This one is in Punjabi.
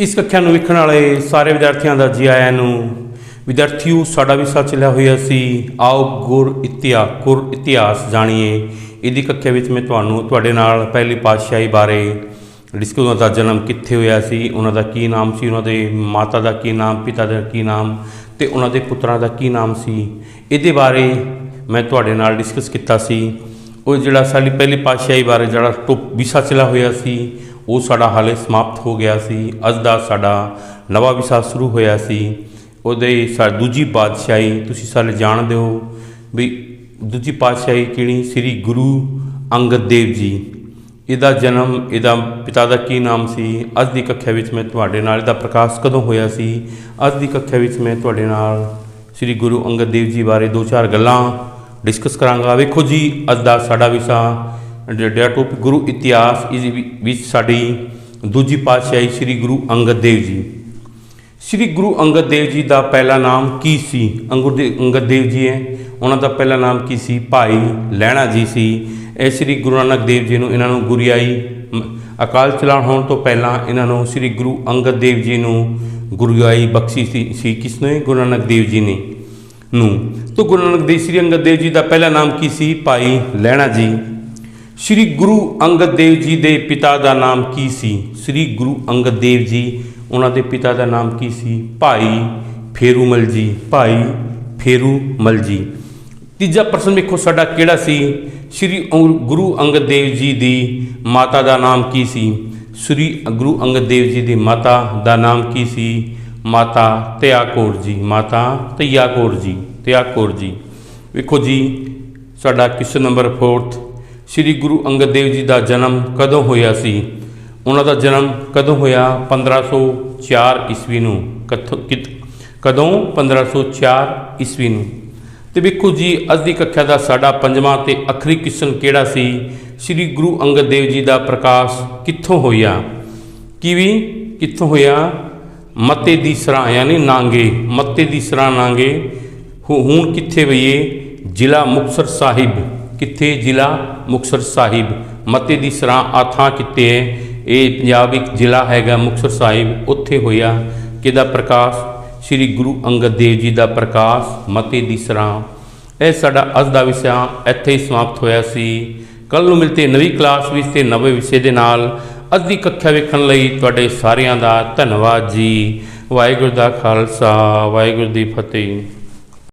ਇਸ ਕੱਖਿਆ ਨੂੰ ਵੇਖਣ ਵਾਲੇ ਸਾਰੇ ਵਿਦਿਆਰਥੀਆਂ ਦਾ ਜੀ ਆਇਆਂ ਨੂੰ, ਵਿਦਿਆਰਥੀਓ, ਸਾਡਾ ਵੀ ਸਾਥ ਚੱਲਿਆ ਹੋਇਆ ਸੀ। ਆਓ ਗੁਰ ਇਤਿਹਾ, ਗੁਰ ਇਤਿਹਾਸ ਜਾਣੀਏ। ਇਹਦੀ ਕੱਖਿਆ ਵਿੱਚ ਮੈਂ ਤੁਹਾਨੂੰ, ਤੁਹਾਡੇ ਨਾਲ ਪਹਿਲੀ ਪਾਤਸ਼ਾਹੀ ਬਾਰੇ ਡਿਸਕਸ ਉਹਨਾਂ ਦਾ ਜਨਮ ਕਿੱਥੇ ਹੋਇਆ ਸੀ? ਉਹਨਾਂ ਦਾ ਕੀ ਨਾਮ ਸੀ? ਉਹਨਾਂ ਦੇ ਮਾਤਾ ਦਾ ਕੀ ਨਾਮ? ਪਿਤਾ ਦਾ ਕੀ ਨਾਮ? ਤੇ ਉਹਨਾਂ ਦੇ ਪੁੱਤਰਾਂ ਦਾ ਕੀ ਨਾਮ ਸੀ? ਇਹਦੇ ਬਾਰੇ ਮੈਂ ਤੁਹਾਡੇ ਨਾਲ ਡਿਸਕਸ ਕੀਤਾ ਸੀ। ਉਹ ਜਿਹੜਾ ਸਾਡੀ ਪਹਿਲੀ ਪਾਤਸ਼ਾਹੀ ਬਾਰੇ, ਜਿਹੜਾ ਟੋਪ ਵਿਸ਼ਾ ਚੱਲਿਆ ਹੋਇਆ ਸੀ ਉਹ ਸਾਡਾ ਹਾਲੇ ਸਮਾਪਤ ਹੋ ਗਿਆ ਸੀ। ਅੱਜ ਦਾ ਸਾਡਾ ਨਵਾਂ ਵਿਸ਼ਾ ਸ਼ੁਰੂ ਹੋਇਆ ਸੀ। ਉਹਦੇ ਸਾ, ਦੂਜੀ ਪਾਤਸ਼ਾਹੀ, ਤੁਸੀਂ ਸਾਰੇ ਜਾਣਦੇ ਹੋ ਵੀ ਦੂਜੀ ਪਾਤਸ਼ਾਹੀ ਕਿਹੜੀ? ਸ੍ਰੀ ਗੁਰੂ ਅੰਗਦ ਦੇਵ ਜੀ। ਇਹਦਾ ਜਨਮ, ਇਹਦਾ ਪਿਤਾ ਦਾ ਕੀ ਨਾਮ ਸੀ? ਅੱਜ ਦੀ ਕੱਖਿਆ ਵਿੱਚ ਮੈਂ ਤੁਹਾਡੇ ਨਾਲ ਇਹਦਾ ਪ੍ਰਕਾਸ਼ ਕਦੋਂ ਹੋਇਆ ਸੀ? ਅੱਜ ਦੀ ਕੱਖਿਆ ਵਿੱਚ ਮੈਂ ਤੁਹਾਡੇ ਨਾਲ ਸ੍ਰੀ ਗੁਰੂ ਅੰਗਦ ਦੇਵ ਜੀ ਬਾਰੇ ਦੋ ਚਾਰ ਗੱਲਾਂ ਡਿਸਕਸ ਕਰਾਂਗਾ। ਵੇਖੋ ਜੀ, ਅੱਜ ਦਾ ਸਾਡਾ ਵਿਸ਼ਾ ਜਿਹੜਾ ਟੋਪਿਕ ਗੁਰੂ ਇਤਿਹਾਸ ਇਸ ਵਿੱਚ ਸਾਡੀ ਦੂਜੀ ਪਾਤਸ਼ਾਹੀ ਸ੍ਰੀ ਗੁਰੂ ਅੰਗਦ ਦੇਵ ਜੀ ਸ੍ਰੀ ਗੁਰੂ ਅੰਗਦ ਦੇਵ ਜੀ ਦਾ ਪਹਿਲਾ ਨਾਮ ਕੀ ਸੀ ਅੰਗੁਰ ਦੇ ਅੰਗਦ ਦੇਵ ਜੀ ਹੈ ਉਹਨਾਂ ਦਾ ਪਹਿਲਾ ਨਾਮ ਕੀ ਸੀ ਭਾਈ ਲਹਿਣਾ ਜੀ ਸੀ ਇਹ ਸ੍ਰੀ ਗੁਰੂ ਨਾਨਕ ਦੇਵ ਜੀ ਨੂੰ ਇਹਨਾਂ ਨੂੰ ਗੁਰਿਆਈ ਅਕਾਲ ਚਲਾਣ ਹੋਣ ਤੋਂ ਪਹਿਲਾਂ ਇਹਨਾਂ ਨੂੰ ਸ੍ਰੀ ਗੁਰੂ ਅੰਗਦ ਦੇਵ ਜੀ ਨੂੰ ਗੁਰਿਆਈ ਬਖਸ਼ੀ ਸੀ ਸੀ ਕਿਸਨੇ ਗੁਰੂ ਨਾਨਕ ਦੇਵ ਜੀ ਨੇ ਨੂੰ ਤੋਂ ਗੁਰੂ ਨਾਨਕ ਦੇਵ ਸ੍ਰੀ ਅੰਗਦ ਦੇਵ ਜੀ ਦਾ ਪਹਿਲਾ ਨਾਮ ਕੀ ਸੀ ਭਾਈ ਲਹਿਣਾ ਜੀ ਸ੍ਰੀ ਗੁਰੂ ਅੰਗਦ ਦੇਵ ਜੀ ਦੇ ਪਿਤਾ ਦਾ ਨਾਮ ਕੀ ਸੀ? ਸ੍ਰੀ ਗੁਰੂ ਅੰਗਦ ਦੇਵ ਜੀ, ਉਹਨਾਂ ਦੇ ਪਿਤਾ ਦਾ ਨਾਮ ਕੀ ਸੀ? ਭਾਈ ਫੇਰੂਮਲ ਜੀ, ਭਾਈ ਫੇਰੂਮਲ ਜੀ। ਤੀਜਾ ਪ੍ਰਸ਼ਨ ਵੇਖੋ, ਸਾਡਾ ਕਿਹੜਾ ਸੀ? ਸ੍ਰੀ ਅੰਗ- ਗੁਰੂ ਅੰਗਦ ਦੇਵ ਜੀ ਦੀ ਮਾਤਾ ਦਾ ਨਾਮ ਕੀ ਸੀ? ਸ੍ਰੀ ਗੁਰੂ ਅੰਗਦ ਦੇਵ ਜੀ ਦੀ ਮਾਤਾ ਦਾ ਨਾਮ ਕੀ ਸੀ? ਮਾਤਾ ਤਿਆਕੌਰ ਜੀ, ਮਾਤਾ ਤਿਆਕੌਰ ਜੀ ਤਿਆਕੌਰ ਜੀ। ਵੇਖੋ ਜੀ, ਸਾਡਾ ਕੁਐਸਚਨ ਨੰਬਰ 4 ਸ੍ਰੀ ਗੁਰੂ ਅੰਗਦ ਦੇਵ ਜੀ ਦਾ ਜਨਮ ਕਦੋਂ ਹੋਇਆ ਸੀ? ਉਹਨਾਂ ਦਾ ਜਨਮ ਕਦੋਂ ਹੋਇਆ? 1504 ਈਸਵੀ ਨੂੰ ਕਥ- ਕਿਤ- ਕਦੋਂ? 1504 ਈਸਵੀ ਨੂੰ। ਤੇ ਵੇਖੋ ਜੀ, ਅੱਜ ਦੀ ਕੱਖਿਆ ਦਾ ਸਾਡਾ ਪੰਜਵਾਂ ਤੇ ਆਖਰੀ ਕੁਐਸਚਨ ਕਿਹੜਾ ਸੀ? ਸ੍ਰੀ ਗੁਰੂ ਅੰਗਦ ਦੇਵ ਜੀ ਦਾ ਪ੍ਰਕਾਸ਼ ਕਿੱਥੋਂ ਹੋਇਆ? ਕਿਵੇਂ? ਕਿੱਥੋਂ ਹੋਇਆ? ਮੱਤੇ ਦੀ ਸਰਾਂ, ਯਾਨੀ ਨਾਂਗੇ, ਮੱਤੇ ਦੀ ਸਰਾਂ ਨਾਂਗੇ, ਹੁ- ਹੁਣ ਕਿੱਥੇ ਵਈਏ? ਜ਼ਿਲ੍ਹਾ ਮੁਕਤਸਰ ਸਾਹਿਬ। ਕਿੱਥੇ ਜ਼ਿਲ੍ਹਾ ਮੁਕਤਸਰ ਸਾਹਿਬ? ਮਤੇ ਦੀ ਸਰਾਂ ਆਥਾਂ ਕਿੱਥੇ ਹੈ। ਇਹ ਪੰਜਾਬ ਇੱਕ ਜ਼ਿਲ੍ਹਾ ਹੈਗਾ ਮੁਕਤਸਰ ਸਾਹਿਬ। ਉੱਥੇ ਹੋਇਆ ਕਿਹਦਾ ਪ੍ਰਕਾਸ਼? ਸ੍ਰੀ ਗੁਰੂ ਅੰਗਦ ਦੇਵ ਜੀ ਦਾ ਪ੍ਰਕਾਸ਼ ਮਤੇ ਦੀ ਸਰਾਂ। ਇਹ ਸਾਡਾ ਅੱਜ ਦਾ ਵਿਸ਼ਾ ਇੱਥੇ ਹੀ ਸਮਾਪਤ ਹੋਇਆ ਸੀ। ਕੱਲ ਨੂੰ ਮਿਲਤੇ ਨਵੀਂ ਕਲਾਸ ਵਿੱਚ ਤੇ ਨਵੇਂ ਵਿਸ਼ੇ ਦੇ ਨਾਲ। ਅੱਜ ਦੀ ਕੱਖਿਆ ਵੇਖਣ ਲਈ ਤੁਹਾਡੇ ਸਾਰਿਆਂ ਦਾ ਧੰਨਵਾਦ ਜੀ। ਵਾਹਿਗੁਰੂ ਦਾ ਖਾਲਸਾ, ਵਾਹਿਗੁਰੂ ਦੀ ਫਤਿਹ।